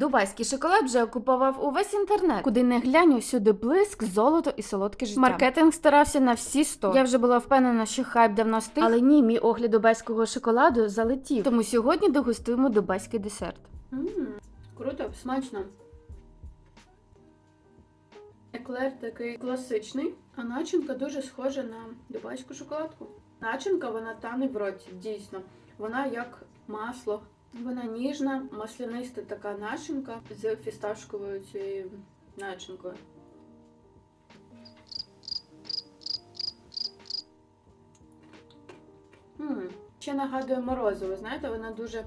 Дубайський шоколад вже окупував увесь інтернет. Куди не глянь, усюди блиск, золото і солодке життя. Маркетинг старався на всі сто. Я вже була впевнена, що хайп давно стих, але ні, мій огляд дубайського шоколаду залетів. Тому сьогодні дегустуємо дубайський десерт. Ммм, круто, смачно. Еклер такий класичний, а начинка дуже схожа на дубайську шоколадку. Начинка вона тане в роті, дійсно. Вона як масло. Вона ніжна, масляниста така начинка з фісташковою цією начинкою. М, Ще нагадує морозиво, знаєте, вона дуже м,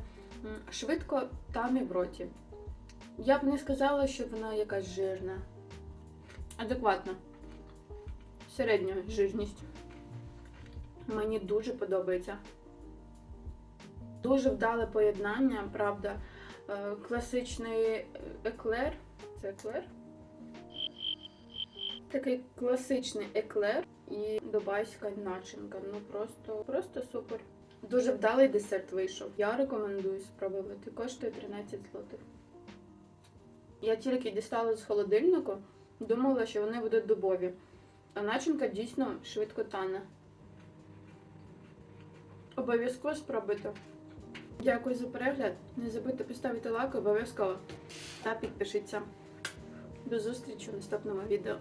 швидко тане в роті. Я б не сказала, що вона якась жирна. Адекватна. Середня жирність. Мені дуже подобається. Дуже вдале поєднання, правда. Е, Класичний еклер. Це еклер? Такий класичний еклер і дубайська начинка. Ну просто, просто супер. Дуже вдалий десерт вийшов. Я рекомендую спробувати. Коштує 13 злотих. Я тільки дістала з холодильнику, думала, що вони будуть дубові. А начинка дійсно швидко тане. Обов'язково спробуйте. Дякую за перегляд. Не забудьте поставити лайк обов'язково. Та підпишіться. До зустрічі в наступному відео.